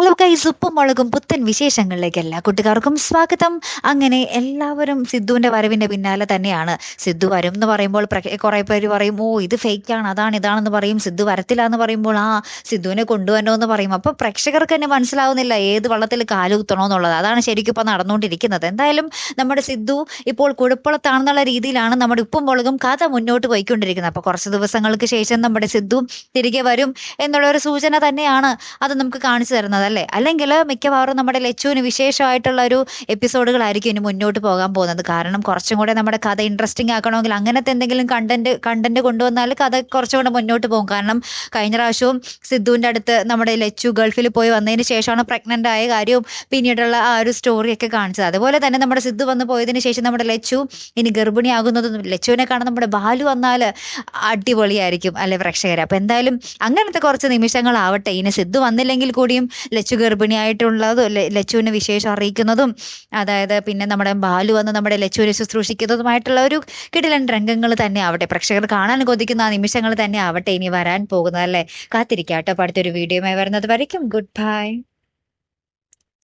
Hello guys ഉപ്പും മുളകും പുത്തൻ വിശേഷങ്ങളിലേക്ക് എല്ലാ കൂട്ടുകാർക്കും സ്വാഗതം. അങ്ങനെ എല്ലാവരും സിദ്ധുവിന്റെ വരവിന്റെ പിന്നാലെ തന്നെയാണ്. സിദ്ധു വരും എന്ന് പറയുമ്പോൾ കുറേ പേര് പറയും ഓ ഇത് ഫേക്ക് ആണ് അതാണ് ഇതാണെന്ന് പറയും. സിദ്ധു വരത്തില്ല എന്ന് പറയുമ്പോൾ ആ സിദ്ധുവിനെ കൊണ്ടുവരണോ എന്ന് പറയും. അപ്പൊ പ്രേക്ഷകർക്ക് തന്നെ മനസ്സിലാവുന്നില്ല ഏത് വള്ളത്തിൽ കാലുകുത്തണോ എന്നുള്ളത്. അതാണ് ശരിക്കും ഇപ്പൊ നടന്നുകൊണ്ടിരിക്കുന്നത്. എന്തായാലും നമ്മുടെ സിദ്ധു ഇപ്പോൾ കുഴപ്പുളത്താണെന്നുള്ള രീതിയിലാണ് നമ്മുടെ ഉപ്പും മുളകും കഥ മുന്നോട്ട് പോയിക്കൊണ്ടിരിക്കുന്നത്. അപ്പൊ കുറച്ച് ദിവസങ്ങൾക്ക് ശേഷം നമ്മുടെ സിദ്ധു തിരികെ വരും എന്നുള്ള ഒരു സൂചന തന്നെയാണ് അത് നമുക്ക് കാണിച്ചു തരുന്നത്. അല്ലേ? അല്ലെങ്കിൽ മിക്കവാറും നമ്മുടെ ലച്ചുവിന് വിശേഷമായിട്ടുള്ള ഒരു എപ്പിസോഡുകളായിരിക്കും ഇനി മുന്നോട്ട് പോകാൻ പോകുന്നത്. കാരണം കുറച്ചും കൂടെ നമ്മുടെ കഥ ഇൻട്രസ്റ്റിംഗ് ആക്കണമെങ്കിൽ അങ്ങനത്തെ എന്തെങ്കിലും കണ്ടന്റ് കണ്ടന്റ് കൊണ്ടുവന്നാൽ കഥ കുറച്ചും കൂടെ മുന്നോട്ട് പോകും. കാരണം കഴിഞ്ഞ പ്രാവശ്യവും സിദ്ധുവിന്റെ അടുത്ത് നമ്മുടെ ലച്ചു ഗൾഫിൽ പോയി വന്നതിന് ശേഷമാണ് പ്രഗ്നന്റ് ആയ കാര്യവും പിന്നീടുള്ള ആ ഒരു സ്റ്റോറിയൊക്കെ കാണിച്ചത്. അതുപോലെ തന്നെ നമ്മുടെ സിദ്ധു വന്ന് പോയതിന് ശേഷം നമ്മുടെ ലച്ചു ഇനി ഗർഭിണിയാകുന്നതും ലച്ചുവിനെ കാണാൻ നമ്മുടെ ബാലു വന്നാൽ അടിപൊളിയായിരിക്കും അല്ലെ പ്രേക്ഷകർ അപ്പം എന്തായാലും അങ്ങനത്തെ കുറച്ച് നിമിഷങ്ങളാവട്ടെ. ഇനി സിദ്ധു വന്നില്ലെങ്കിൽ കൂടിയും ലച്ചു ഗർഭിണിയായിട്ടുള്ളതും ലച്ചുവിന് വിശേഷം അറിയിക്കുന്നതും അതായത് പിന്നെ നമ്മുടെ ബാലു വന്ന് നമ്മുടെ ലച്ചുവിനെ ശുശ്രൂഷിക്കുന്നതുമായിട്ടുള്ള ഒരു കിടിലൻ രംഗങ്ങൾ തന്നെ ആവട്ടെ. പ്രേക്ഷകർ കാണാൻ കൊതിക്കുന്ന ആ നിമിഷങ്ങൾ തന്നെ ആവട്ടെ ഇനി വരാൻ പോകുന്നത് അല്ലേ? കാത്തിരിക്കാട്ടോ. അടുത്തൊരു വീഡിയോയുമായി വരുന്നത് വരയ്ക്കും. Good bye